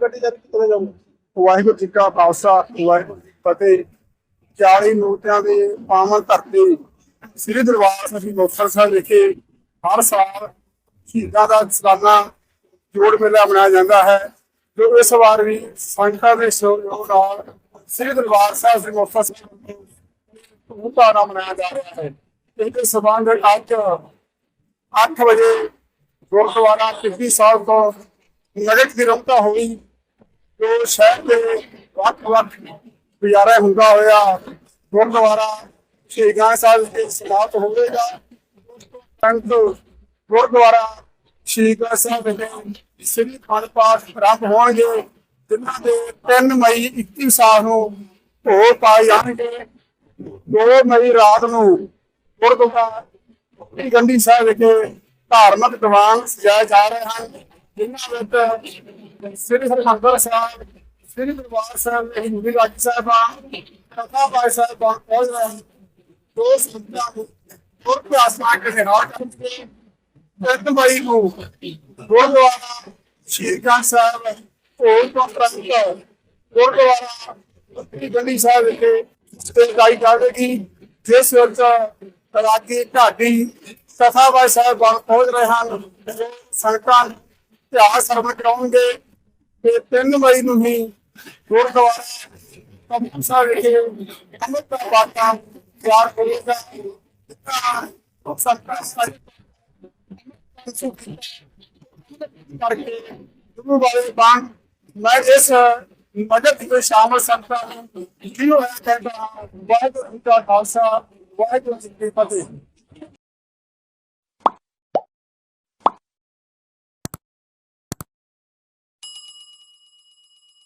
ਗੱਡੀ ਜਾ ਕਿੱਥੇ ਜਾਊਗਾ? ਵਾਹਿਗੁਰੂ ਜੀ ਕਾ ਖਾਲਸਾ, ਵਾਹਿਗੁਰੂ ਜੀ ਕੀ ਫਤਿਹ। 40 ਮੂਰਤੀਆਂ ਦੇ ਪਾਵਨ ਧਰਤੀ, ਸ੍ਰੀ ਦਰਬਾਰ ਸਾਹਿਬ ਮੁਕਤਸਰ ਸਾਹਿਬ ਵਿਖੇ ਹਰ ਸਾਲ ਸ਼ਹੀਦਾਂ ਦਾ ਸਾਲਾਨਾ ਜੋੜ ਮੇਲਾ ਮਨਾਇਆ ਜਾਂਦਾ ਹੈ, ਜੋ ਇਸ ਵਾਰ ਵੀ ਸੰਗਤਾਂ ਦੇ ਸਹਿਯੋਗ ਨਾਲ ਸ੍ਰੀ ਦਰਬਾਰ ਸਾਹਿਬ ਸ੍ਰੀ ਮੁਕਤਸਰ ਸਾਹਿਬ ਧੂਮਧਾਮ ਮਨਾਇਆ ਜਾ ਰਿਹਾ ਹੈ। ਇਸ ਸਬੰਧ ਅੱਜ 8 ਵਜੇ ਗੁਰਦੁਆਰਾ ਟਿੱਬੀ ਸਾਹਿਬ ਤੋਂ ਨਗਰ ਕੀਰਤਨ ਹੋਈ, ਜੋ ਸ਼ਹਿਰ ਦੇ ਵੱਖ ਵੱਖ ਗੁਜ਼ਾਰਾ ਹੁੰਦਾ ਹੋਇਆ, ਗੁਰਦੁਆਰਾ, ਸ਼ਹੀਦਾਂ ਸਾਹਿਬ ਦੇ ਸਮਾਪਤ ਹੋਵੇਗਾ, ਸੰਤ ਗੁਰਦੁਆਰਾ, ਸ਼ਹੀਦਾਂ ਸਾਹਿਬ ਦੇ ਸ੍ਰੀ ਖੰਡ ਪਾਠ ਆਰੰਭ ਹੋਣਗੇ, ਜਿਨ੍ਹਾਂ ਦੇ 3 ਮਈ 21 ਸਾਲ ਨੂੰ ਹੋ ਪਾਏ ਜਾਣਗੇ। 2 ਮਈ ਰਾਤ ਨੂੰ ਗੁਰਦੁਆਰਾ ਗੰਡੀ ਸਾਹਿਬ ਵਿਖੇ ਧਾਰਮਿਕ ਦੀਵਾਨ ਸਜਾਏ ਜਾ ਰਹੇ ਹਨ। ਜਿਨ੍ਹਾਂ ਵਿੱਚ ਸ੍ਰੀ ਹਰਿਮੰਦਰ ਸਾਹਿਬ ਸ੍ਰੀ ਦਰਬਾਰ ਸਾਹਿਬ ਹਿੰਦੂ ਰਾਜ ਸਾਹਿਬਾਨ ਕਥਾ ਬਾਈ ਸਾਹਿਬਾਨ ਪਹੁੰਚ ਰਹੇ ਹਨ ਦੋ ਸੰਤਾਂ ਨੂੰ ਹੋਰ ਪਿਆਸਾ ਕੇ ਨਾਲ ਕਰਕੇ ਤਿੰਨ ਮਈ ਨੂੰ ਗੁਰਦੁਆਰਾ ਸ਼ੀਰਗੰਜ ਸਾਹਿਬ ਹੋਰ ਤੋਂ ਪ੍ਰੰਤ ਗੁਰਦੁਆਰਾ ਦੀ ਗੰਡੀ ਸਾਹਿਬ ਵਿਖੇ ਤੇ ਗਾਈ ਜਾਵੇਗੀ ਜਿਸ ਵਿੱਚ ਰਾਗੀ ਢਾਡੀ ਸਥਾਬਾਈ ਸਾਹਿਬ ਬਣ ਪਹੁੰਚ ਰਹੇ ਹਨ ਸੰਗਤਾਂ ਇਤਿਹਾਸ ਸਰਵਣ ਕਰਾਉਣਗੇ ਤੇ 3 ਮਈ ਨੂੰ ਹੀ ਗੁਰਦੁਆਰਾ ਕੰਪਨ ਸਾਹਿਬ ਵਿਖੇ ਅੰਮ੍ਰਿਤ ਦਾ ਬਾਟਾ ਤਿਆਰ ਹੋਵੇਗਾ ਤਾਂ ਸੰਗਤਾਂ ਸਾਰੀ ਕਰਕੇ ਗੁਰੂ ਵਾਲੇ ਬਾਣ ਮੈਂ ਇਸ ਮਦਦ ਵਿੱਚ ਸ਼ਾਮਲ ਸੰਗਤਾਂ ਨੂੰ ਕੀ ਹੋਇਆ ਕਹਿੰਦਾ ਵਾਹਿਗੁਰੂ ਜੀ ਕਾ ਖਾਲਸਾ ਵਾਹਿਗੁਰੂ ਜੀ ਕੀ ਫਤਿਹ